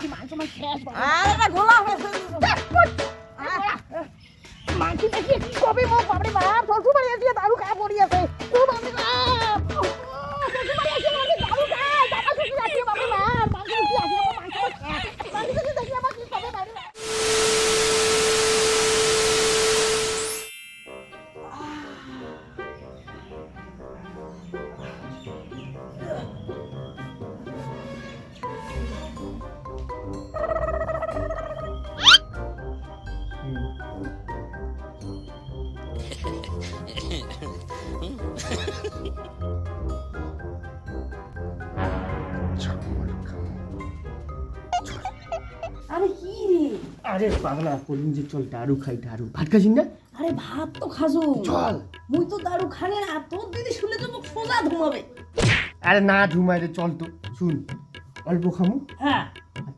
কি মাংস মাংস শেষ বাবা। আরে আরে কি রে? আরে পাগলা কলিন যে চল দারু খাই দারু। ভাত খাসিন না? আরে ভাত তো খাসো। চল। মুই তো দারু খানে না তোর দিদি শুনলে তো সোজা ঘুমাবে আরে না ঢুমাই রে চল তো শুন। অল্প খামু। হ্যাঁ।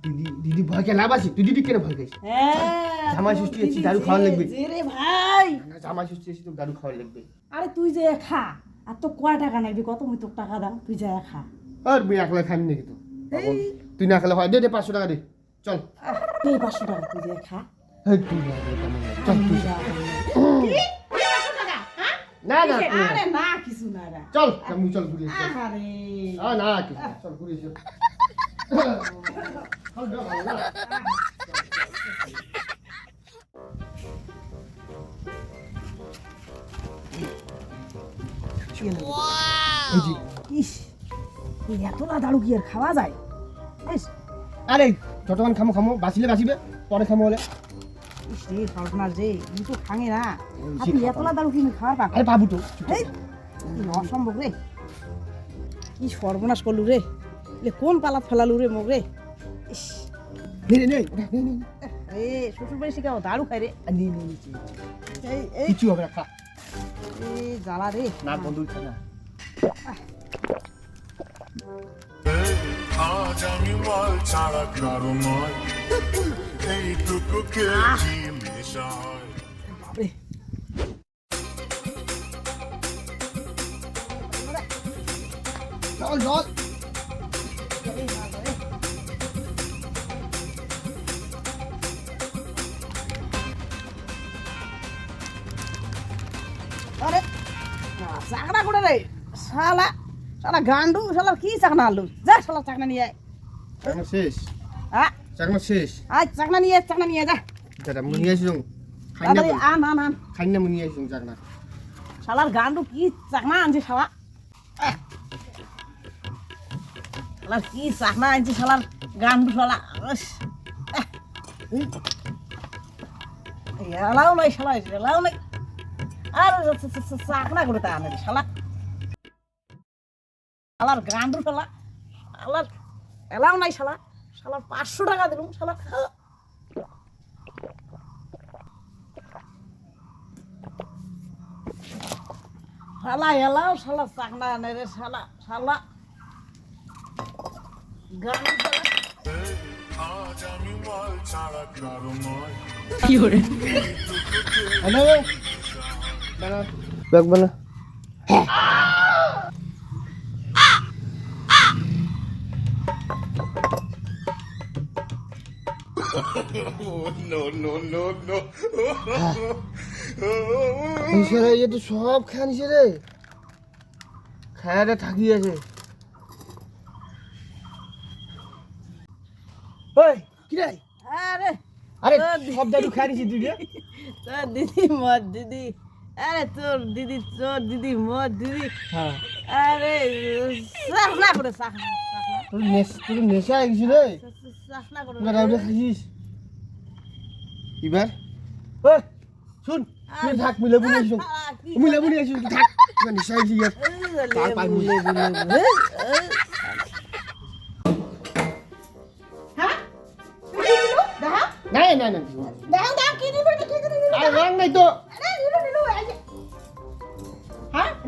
দিদি দিদি ভয় কে লাভ আছে? তুই দিদি কেন ভয় খাইস হ্যাঁ জামাই ষষ্ঠী এসেছি, দারু খাওয়া লাগবে। রে ভাই। জামাই ষষ্ঠী এসে তো দারু খাওয়া লাগবে। আরে তুই যে খা। আর তো কয় টাকা নেবি কত মুই তোর টাকা দাম? তুই যা খা। আর মুই একলা খাবি নাকি তো তুই না খেলে হয়। দে দে পাঁচশো টাকা দে। চল। এই পাঁচশো টাকা তুই যে খা। তুই না? চল তুই যা। না না না। আরে না কিছু না রে। চল না, চল ঘুরে। আরে আ, না কিছু চল ঘুরে। চল, যা, ভালো না। এই যে, ইস এত না কি আর খাওয়া যায়? আরে যতক্ষণ খামো খামো বাঁচিলে বাঁচিবে পরে খামো হলে ইস রে সর্বনাশ রে তুই তো খাঙে না। খাব। এত না দারু কি খাওয়ার পাক আরে বাবু তো অসম্ভব রে। কি সর্বনাশ করলু রে। এ কোন পালাত ফেলালু রে মোক রে? ইস। নে নে নে। এ শ্বশুর বাড়ি শিখাও দারু খাই রে। এই এই। কিছু হবে না খা। এই জ্বালা রে। না বন্ধু খা না। আজ আমি মাল ছাড়া কারও নয়। এইটুকু কেজি মেশায়? জল জল আরে চাকনা করে রে? শালা শালা গান্ডু শালা কি চাকনা আলু যা শালা চাকনা নিয়ে আয়। চাকমা শেষ? হ্যাঁ চাকমা শেষ? আয় চাকনা নিয়ে চাকনা নিয়ে যা। দাদা মুনি আসিস খাই না তাড়াতাড়ি আন আন আন। খাই না মুনি আসিস চাকনা। শালার গান্ডু কি চাকনা আনছে শালা? শালার কি চাকনা আনছে শালার গান্ডু শালা। এলাও নাই শালা এলাও নাই। আর চাকনা করে তা আনে শালা। শালার গান্ডু শালা শালার এলাও নাই শালা। শালার পাঁচশো টাকা দিলুম শালা। শালা এলাও শালা চাকনা আনে রে শালা শালা। হ্যালো? বানা নো। নো নো নো নিশে তো সব খায় নিছে রে। খায়াটা থাকি আছে। ওই কি রে? আরে আরে সব দাদু খায় নিছি তোর দিদি মদ দিদি। আরে তোর দিদি তোর দিদি মদ দিদি। হ্যাঁ। আরে সাহনা করে তোর নেশ তোর নেশা গেছি রে। সাহনা করে। তোরা রাউডে খাইছিস এবার? ওই শুন তুই থাক মিলে বুনি আসুন মিলে বুনি আসুন থাক তোর নেশা গেছি ইয়ার পার পার মিলে বুনি। হ্যাঁ? নাই নাই নাই দেখা দেখা কি দিলো? কি দিলো? আর রং নাই তো।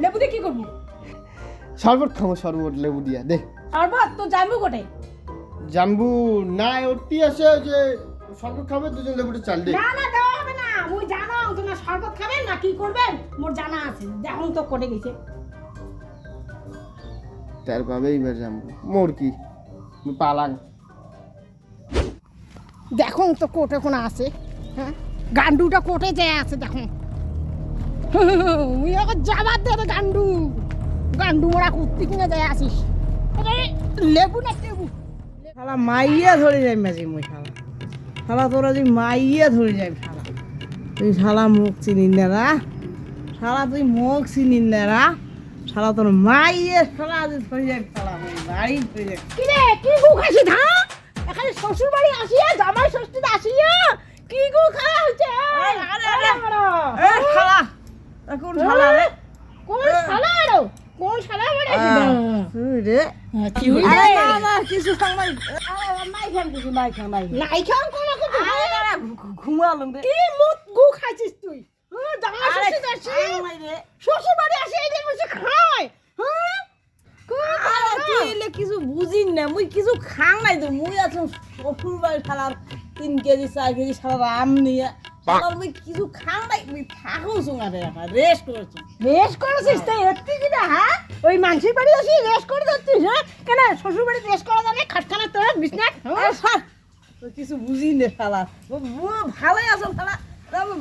লেবু দিয়ে কি করবি? শরবত খাব শরবত লেবু দিয়া দে। সর্বত তো জানব কোটে জাম্বু না ওটি আছে যে শরবত খাবে দুজন লেবুটা চাল দে। না না দেওয়া হবে না। মুই জানো তোমার শরবত খাবেন না কি করবেন মোর জানা আছে। দেখুন তো কোটে গেছে। তার পাবে এইবার জাম্বু। মোর কি? পালাং। দেখো তো কোটে কোনো আছে হ্যাঁ? গান্ডুটা কোটে যে আছে দেখো। মুই আবার যাবার দে গান্ডু। গান্ডু মোরা কুত্তি কিনে যায় আসিস। লেবু না লেবু? শালা মাইয়া ধরে যাই মাঝে মুই শালা। শালা তোরা যে মাইয়া ধরে যাই শালা। তুই শালা মুখ চিনিন না রা? শালা তুই মুখ চিনিন না রা? শালা তোর মাইয়া শালা আজ ধরে যাই শালা বাড়ি ধরে যাই কি রে কি গু খাইছি ধা এখানে শ্বশুর বাড়ি আসিয়া জামাই ষষ্ঠীতে আসিয়া কি গু খাওয়া হচ্ছে শালা। কোন শালা রে? কোন শালা কোন শালা বাড়ি রে। কি আরে না না কিছু খাং নাই। কিছু নাই কোন রে। কি মুত গু খাইছিস তুই? হ্যাঁ শ্বশুর বাড়ি আসি। বসে খায়। হ্যাঁ? এলে কিছু বুঝিন না মুই কিছু খাং নাই তো। মুই আছো শ্বশুর বাড়ি শালার তিন কেজি চার কেজি শালার আম নিয়ে। শালার কিছু খাং নাই মুই থাকো সুঙারে এখন রেস্ট করছ রেস করেছিস তাই? এত্তি কি না হ্যাঁ? ওই মানসির বাড়ি আসি রেস করে যাচ্ছিস হ্যাঁ? কেন শ্বশুর বাড়ি রেস করা যাবে? খাটখানা তোর বিছনা আরে শাল, তুই কিছু বুঝিন না শালা। ভালোই আছো শালা। আমি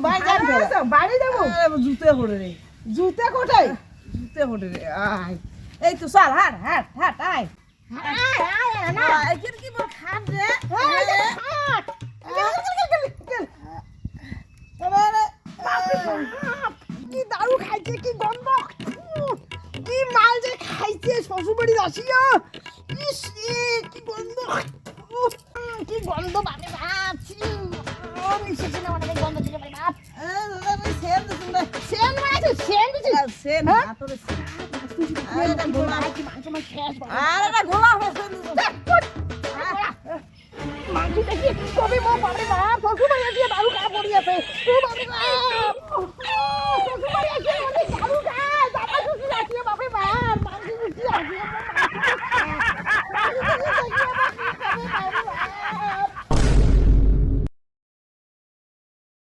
বাড়ি যাব জুতে করে রে। জুতা কোথায়? জুতে করে রে আয়। এই তো চাল হাট হাট হাট আয়। আয়, না। কি বল খাট রে? আয়, এই যে খাট। গেল, গেল, গেল, গেল, গেল। আরে, বাপরে বাপ, কি দারু খাইছে কি গন্ধ? কি মাল যে খাইছে শ্বশুর বাড়ি আসিয়া? ইস কি গন্ধ? কি গন্ধ বাপরে বাপ ছি, ও, নিঃশ্বাসে নেওয়া নাকি গন্ধ দিলে বাপরে বাপ। আমি সেন দিছি না। সেন মারাইছে সেন সেন হ্যাঁ? আরে গোলা। কি মাংস মাংস শেষ আরে না গোলাপ সেন দিছি। মাংস দেখি মো বাপরে বাপ?